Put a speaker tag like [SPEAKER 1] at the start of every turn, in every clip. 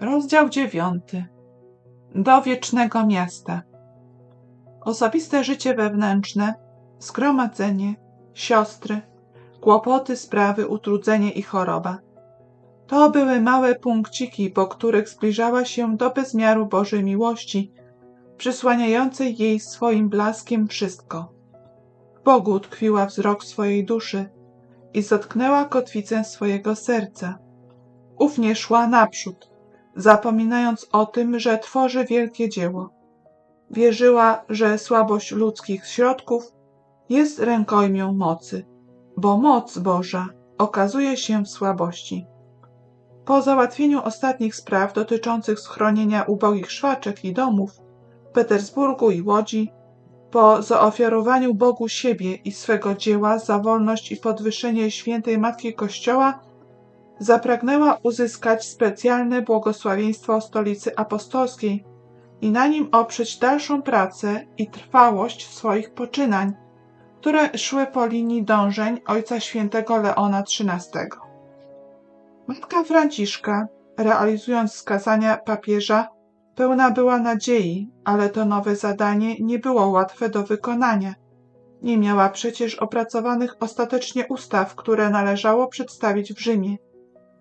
[SPEAKER 1] Rozdział dziewiąty. Do wiecznego miasta. Osobiste życie wewnętrzne, zgromadzenie, siostry, kłopoty, sprawy, utrudzenie i choroba. To były małe punkciki, po których zbliżała się do bezmiaru Bożej miłości, przysłaniającej jej swoim blaskiem wszystko. W Bogu tkwiła wzrok swojej duszy i zatknęła kotwicę swojego serca. Ufnie szła naprzód, zapominając o tym, że tworzy wielkie dzieło. Wierzyła, że słabość ludzkich środków jest rękojmią mocy, bo moc Boża okazuje się w słabości. Po załatwieniu ostatnich spraw dotyczących schronienia ubogich szwaczek i domów w Petersburgu i Łodzi, po zaofiarowaniu Bogu siebie i swego dzieła za wolność i podwyższenie świętej Matki Kościoła, zapragnęła uzyskać specjalne błogosławieństwo stolicy apostolskiej i na nim oprzeć dalszą pracę i trwałość swoich poczynań, które szły po linii dążeń Ojca Świętego Leona XIII. Matka Franciszka, realizując wskazania papieża, pełna była nadziei, ale to nowe zadanie nie było łatwe do wykonania. Nie miała przecież opracowanych ostatecznie ustaw, które należało przedstawić w Rzymie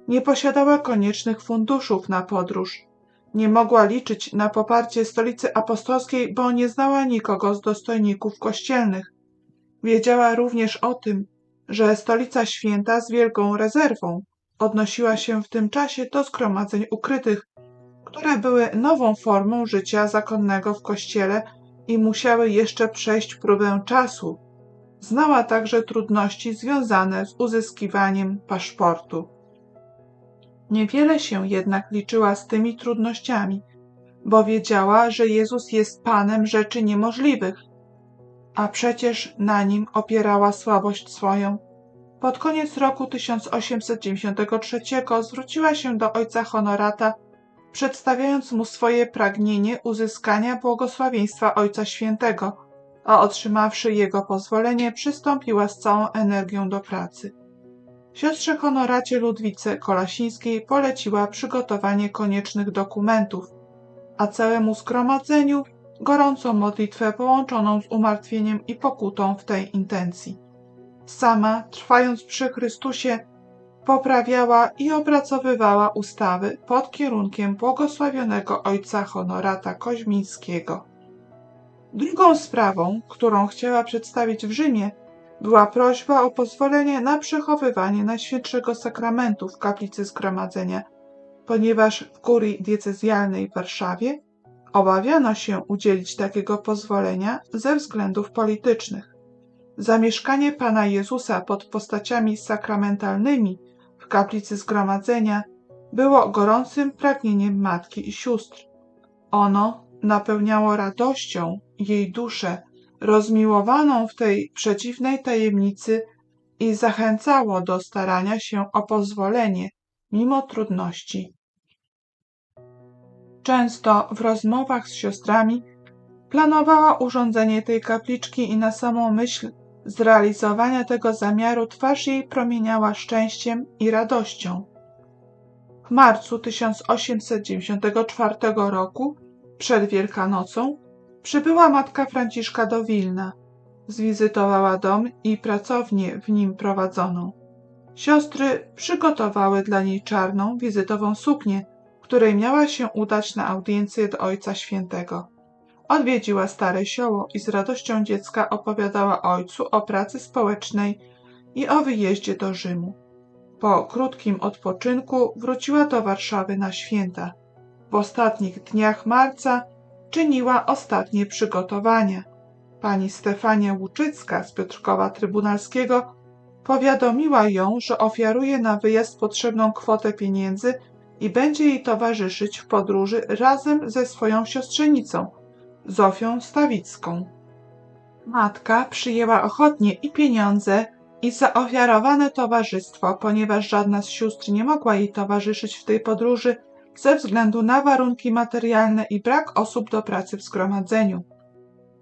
[SPEAKER 1] nie posiadała koniecznych funduszów na podróż. Nie mogła liczyć na poparcie stolicy apostolskiej, bo nie znała nikogo z dostojników kościelnych. Wiedziała również o tym, że stolica święta z wielką rezerwą odnosiła się w tym czasie do zgromadzeń ukrytych, które były nową formą życia zakonnego w kościele i musiały jeszcze przejść próbę czasu. Znała także trudności związane z uzyskiwaniem paszportu. Niewiele się jednak liczyła z tymi trudnościami, bo wiedziała, że Jezus jest Panem rzeczy niemożliwych, a przecież na nim opierała słabość swoją. Pod koniec roku 1893 zwróciła się do ojca Honorata, przedstawiając mu swoje pragnienie uzyskania błogosławieństwa Ojca Świętego, a otrzymawszy jego pozwolenie, przystąpiła z całą energią do pracy. Siostrze Honoracie Ludwice Kolasińskiej poleciła przygotowanie koniecznych dokumentów, a całemu zgromadzeniu gorącą modlitwę połączoną z umartwieniem i pokutą w tej intencji. Sama, trwając przy Chrystusie, poprawiała i opracowywała ustawy pod kierunkiem błogosławionego ojca Honorata Koźmińskiego. Drugą sprawą, którą chciała przedstawić w Rzymie, była prośba o pozwolenie na przechowywanie Najświętszego Sakramentu w kaplicy zgromadzenia, ponieważ w kurii diecezjalnej w Warszawie obawiano się udzielić takiego pozwolenia ze względów politycznych. Zamieszkanie Pana Jezusa pod postaciami sakramentalnymi w kaplicy zgromadzenia było gorącym pragnieniem matki i sióstr. Ono napełniało radością jej duszę rozmiłowaną w tej przedziwnej tajemnicy i zachęcało do starania się o pozwolenie mimo trudności. Często w rozmowach z siostrami planowała urządzenie tej kapliczki i na samą myśl zrealizowania tego zamiaru twarz jej promieniała szczęściem i radością. W marcu 1894 roku, przed Wielkanocą, Przybyła matka Franciszka do Wilna. Zwizytowała dom i pracownię w nim prowadzoną. Siostry przygotowały dla niej czarną, wizytową suknię, której miała się udać na audiencję do Ojca Świętego. Odwiedziła stare sioło i z radością dziecka opowiadała ojcu o pracy społecznej i o wyjeździe do Rzymu. Po krótkim odpoczynku wróciła do Warszawy na święta. W ostatnich dniach marca czyniła ostatnie przygotowania. Pani Stefania Łuczycka z Piotrkowa Trybunalskiego powiadomiła ją, że ofiaruje na wyjazd potrzebną kwotę pieniędzy i będzie jej towarzyszyć w podróży razem ze swoją siostrzenicą, Zofią Stawicką. Matka przyjęła ochotnie i pieniądze, i zaofiarowane towarzystwo, ponieważ żadna z sióstr nie mogła jej towarzyszyć w tej podróży, ze względu na warunki materialne i brak osób do pracy w zgromadzeniu.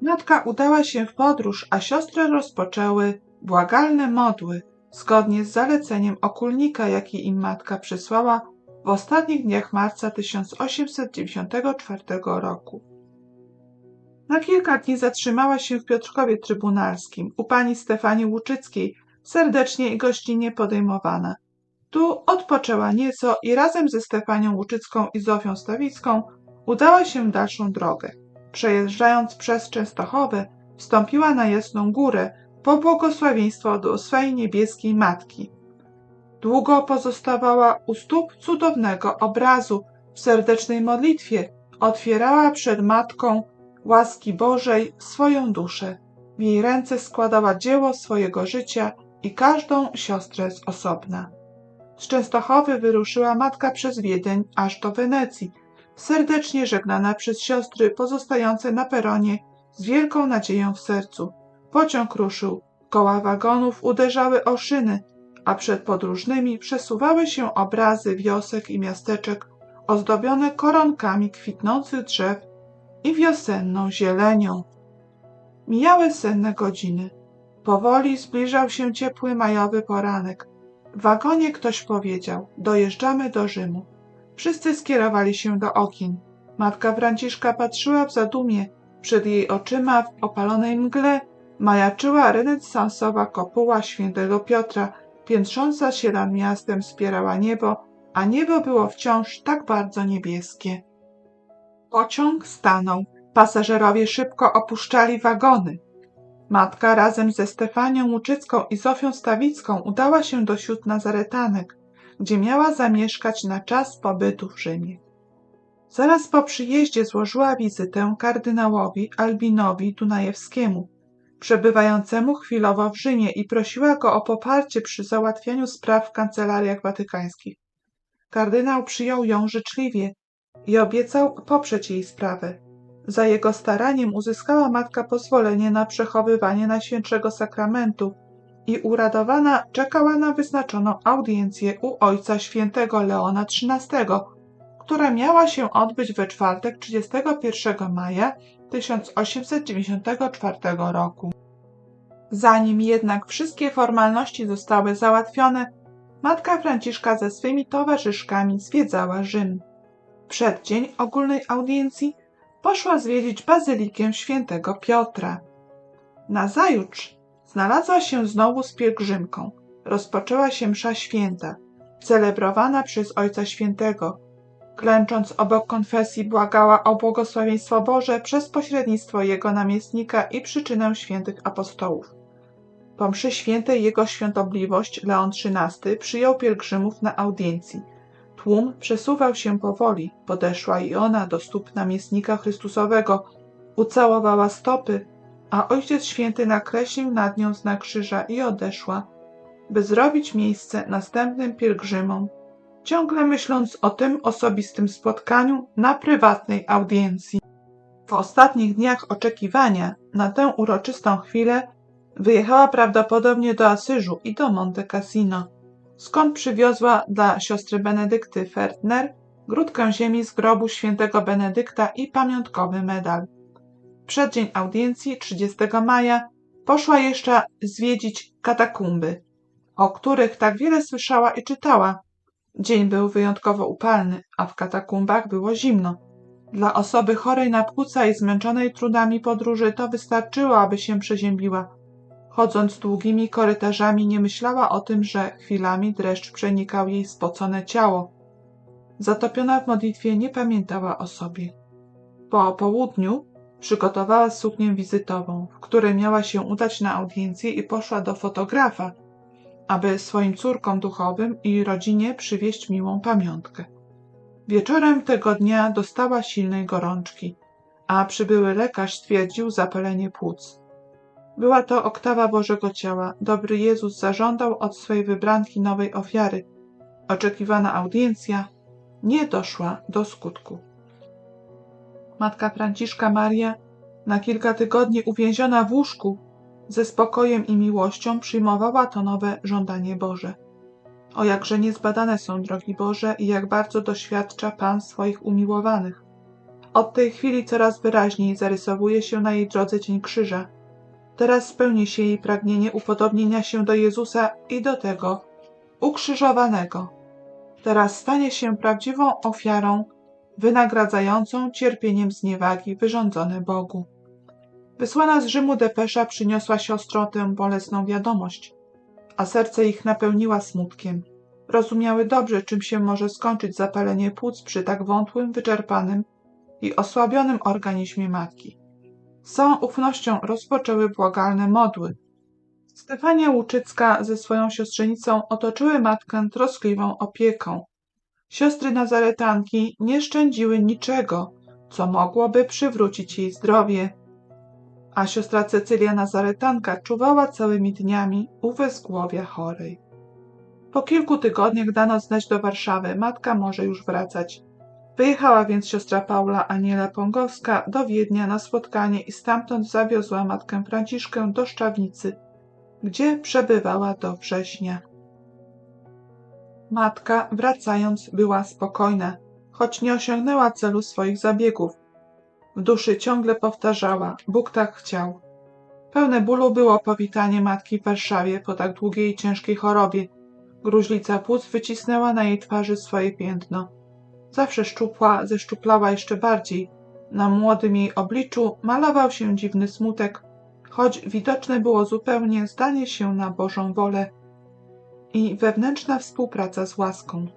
[SPEAKER 1] Matka udała się w podróż, a siostry rozpoczęły błagalne modły, zgodnie z zaleceniem okulnika, jaki im matka przysłała, w ostatnich dniach marca 1894 roku. Na kilka dni zatrzymała się w Piotrkowie Trybunalskim u pani Stefanii Łuczyckiej, serdecznie i gościnnie podejmowana. Tu odpoczęła nieco i razem ze Stefanią Łuczycką i Zofią Stawicką udała się dalszą drogę. Przejeżdżając przez Częstochowę, wstąpiła na Jasną Górę po błogosławieństwo do swej niebieskiej Matki. Długo pozostawała u stóp cudownego obrazu w serdecznej modlitwie, otwierała przed Matką łaski Bożej swoją duszę. W jej ręce składała dzieło swojego życia i każdą siostrę z osobna. Z Częstochowy wyruszyła matka przez Wiedeń aż do Wenecji, serdecznie żegnana przez siostry pozostające na peronie z wielką nadzieją w sercu. Pociąg ruszył, koła wagonów uderzały o szyny, a przed podróżnymi przesuwały się obrazy wiosek i miasteczek ozdobione koronkami kwitnących drzew i wiosenną zielenią. Mijały senne godziny. Powoli zbliżał się ciepły majowy poranek. W wagonie ktoś powiedział: Dojeżdżamy do Rzymu. Wszyscy skierowali się do okien. Matka Franciszka patrzyła w zadumie. Przed jej oczyma w opalonej mgle majaczyła renesansowa kopuła świętego Piotra, piętrząca się nad miastem wspierała niebo, a niebo było wciąż tak bardzo niebieskie. Pociąg stanął. Pasażerowie szybko opuszczali wagony. Matka razem ze Stefanią Łuczycką i Zofią Stawicką udała się do Siód Nazaretanek, gdzie miała zamieszkać na czas pobytu w Rzymie. Zaraz po przyjeździe złożyła wizytę kardynałowi Albinowi Dunajewskiemu, przebywającemu chwilowo w Rzymie i prosiła go o poparcie przy załatwianiu spraw w kancelariach watykańskich. Kardynał przyjął ją życzliwie i obiecał poprzeć jej sprawę. Za jego staraniem uzyskała matka pozwolenie na przechowywanie Najświętszego Sakramentu i uradowana czekała na wyznaczoną audiencję u ojca świętego Leona XIII, która miała się odbyć we czwartek 31 maja 1894 roku. Zanim jednak wszystkie formalności zostały załatwione, matka Franciszka ze swymi towarzyszkami zwiedzała Rzym. W przeddzień ogólnej audiencji poszła zwiedzić bazylikę świętego Piotra. Nazajutrz znalazła się znowu z pielgrzymką. Rozpoczęła się msza święta, celebrowana przez Ojca Świętego. Klęcząc obok konfesji, błagała o błogosławieństwo Boże przez pośrednictwo jego namiestnika i przyczynę świętych apostołów. Po mszy świętej jego świątobliwość Leon XIII przyjął pielgrzymów na audiencji. Tłum przesuwał się powoli, podeszła i ona do stóp namiestnika Chrystusowego, ucałowała stopy, a Ojciec Święty nakreślił nad nią znak krzyża i odeszła, by zrobić miejsce następnym pielgrzymom, ciągle myśląc o tym osobistym spotkaniu na prywatnej audiencji. W ostatnich dniach oczekiwania na tę uroczystą chwilę wyjechała prawdopodobnie do Asyżu i do Monte Cassino, skąd przywiozła dla siostry Benedykty Fertner grudkę ziemi z grobu świętego Benedykta i pamiątkowy medal. W przeddzień audiencji 30 maja poszła jeszcze zwiedzić katakumby, o których tak wiele słyszała i czytała. Dzień był wyjątkowo upalny, a w katakumbach było zimno. Dla osoby chorej na płuca i zmęczonej trudami podróży to wystarczyło, aby się przeziębiła. Chodząc długimi korytarzami, nie myślała o tym, że chwilami dreszcz przenikał jej spocone ciało. Zatopiona w modlitwie nie pamiętała o sobie. Po południu przygotowała suknię wizytową, w której miała się udać na audiencję i poszła do fotografa, aby swoim córkom duchowym i rodzinie przywieźć miłą pamiątkę. Wieczorem tego dnia dostała silnej gorączki, a przybyły lekarz stwierdził zapalenie płuc. Była to oktawa Bożego Ciała. Dobry Jezus zażądał od swej wybranki nowej ofiary. Oczekiwana audiencja nie doszła do skutku. Matka Franciszka Maria, na kilka tygodni uwięziona w łóżku, ze spokojem i miłością przyjmowała to nowe żądanie Boże. O jakże niezbadane są drogi Boże i jak bardzo doświadcza Pan swoich umiłowanych. Od tej chwili coraz wyraźniej zarysowuje się na jej drodze cień krzyża, Teraz spełni się jej pragnienie upodobnienia się do Jezusa i do tego ukrzyżowanego. teraz stanie się prawdziwą ofiarą, wynagradzającą cierpieniem zniewagi wyrządzone Bogu. Wysłana z Rzymu depesza przyniosła siostrom tę bolesną wiadomość, a serce ich napełniła smutkiem. Rozumiały dobrze, czym się może skończyć zapalenie płuc przy tak wątłym, wyczerpanym i osłabionym organizmie matki. Z całą ufnością rozpoczęły błagalne modły. Stefania Łuczycka ze swoją siostrzenicą otoczyły matkę troskliwą opieką. Siostry Nazaretanki nie szczędziły niczego, co mogłoby przywrócić jej zdrowie, a siostra Cecylia Nazaretanka czuwała całymi dniami u wezgłowia chorej. Po kilku tygodniach dano znać do Warszawy, matka może już wracać. Wyjechała więc siostra Paula Aniela Pongowska do Wiednia na spotkanie i stamtąd zawiozła matkę Franciszkę do Szczawnicy, gdzie przebywała do września. Matka, wracając, była spokojna, choć nie osiągnęła celu swoich zabiegów. W duszy ciągle powtarzała: Bóg tak chciał. Pełne bólu było powitanie matki w Warszawie po tak długiej i ciężkiej chorobie. Gruźlica płuc wycisnęła na jej twarzy swoje piętno. Zawsze szczupła, zeszczuplała jeszcze bardziej. Na młodym jej obliczu malował się dziwny smutek, choć widoczne było zupełnie zdanie się na Bożą wolę i wewnętrzna współpraca z łaską.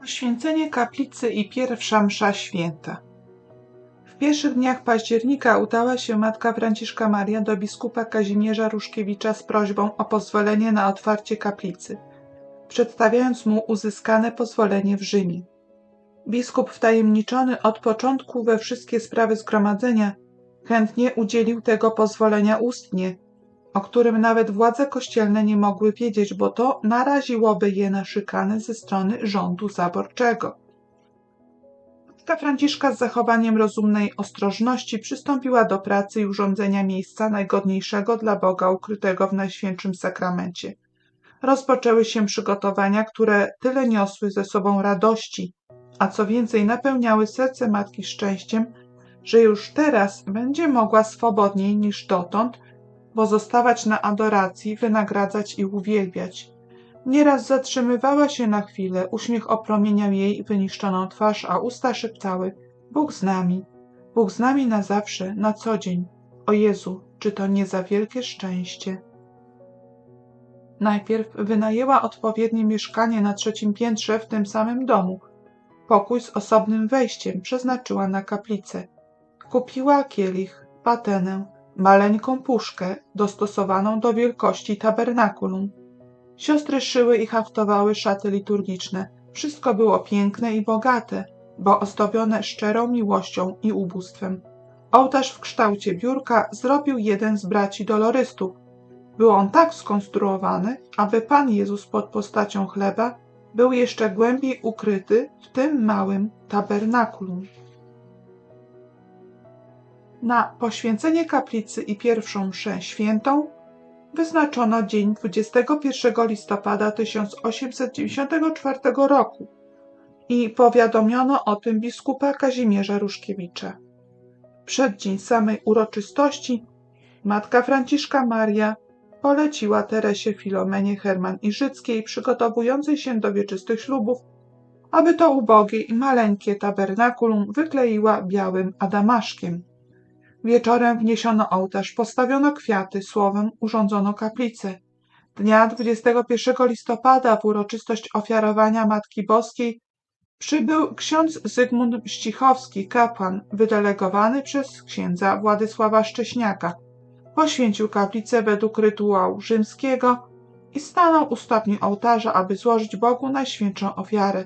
[SPEAKER 1] Poświęcenie kaplicy i pierwsza msza święta. W pierwszych dniach października udała się matka Franciszka Maria do biskupa Kazimierza Ruszkiewicza z prośbą o pozwolenie na otwarcie kaplicy, przedstawiając mu uzyskane pozwolenie w Rzymie. Biskup wtajemniczony od początku we wszystkie sprawy zgromadzenia chętnie udzielił tego pozwolenia ustnie, o którym nawet władze kościelne nie mogły wiedzieć, bo to naraziłoby je na szykany ze strony rządu zaborczego. Matka Franciszka z zachowaniem rozumnej ostrożności przystąpiła do pracy i urządzenia miejsca najgodniejszego dla Boga ukrytego w Najświętszym Sakramencie. Rozpoczęły się przygotowania, które tyle niosły ze sobą radości, a co więcej napełniały serce matki szczęściem, że już teraz będzie mogła swobodniej niż dotąd pozostawać na adoracji, wynagradzać i uwielbiać. Nieraz zatrzymywała się na chwilę, uśmiech opromieniał jej wyniszczoną twarz, a usta szeptały: Bóg z nami, Bóg z nami na zawsze, na co dzień. O Jezu, czy to nie za wielkie szczęście? Najpierw wynajęła odpowiednie mieszkanie na trzecim piętrze w tym samym domu. Pokój z osobnym wejściem przeznaczyła na kaplicę. Kupiła kielich, patenę, maleńką puszkę dostosowaną do wielkości tabernakulum. Siostry szyły i haftowały szaty liturgiczne. Wszystko było piękne i bogate, bo ozdobione szczerą miłością i ubóstwem. Ołtarz w kształcie biurka zrobił jeden z braci dolorystów. Był on tak skonstruowany, aby Pan Jezus pod postacią chleba był jeszcze głębiej ukryty w tym małym tabernakulum. Na poświęcenie kaplicy i pierwszą mszę świętą wyznaczono dzień 21 listopada 1894 roku i powiadomiono o tym biskupa Kazimierza Ruszkiewicza. Przed dzień samej uroczystości matka Franciszka Maria poleciła Teresie Filomenie Herman Iżyckiej, przygotowującej się do wieczystych ślubów, aby to ubogie i maleńkie tabernakulum wykleiła białym adamaszkiem. Wieczorem wniesiono ołtarz, postawiono kwiaty, słowem urządzono kaplicę. Dnia 21 listopada w uroczystość ofiarowania Matki Boskiej przybył ksiądz Zygmunt Ścichowski, kapłan, wydelegowany przez księdza Władysława Szcześniaka. Poświęcił kaplicę według rytuału rzymskiego i stanął u stopni ołtarza, aby złożyć Bogu najświętszą ofiarę.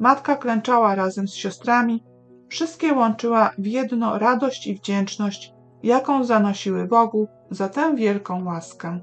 [SPEAKER 1] Matka klęczała razem z siostrami, Wszystkie łączyła w jedno radość i wdzięczność, jaką zanosiły Bogu za tę wielką łaskę.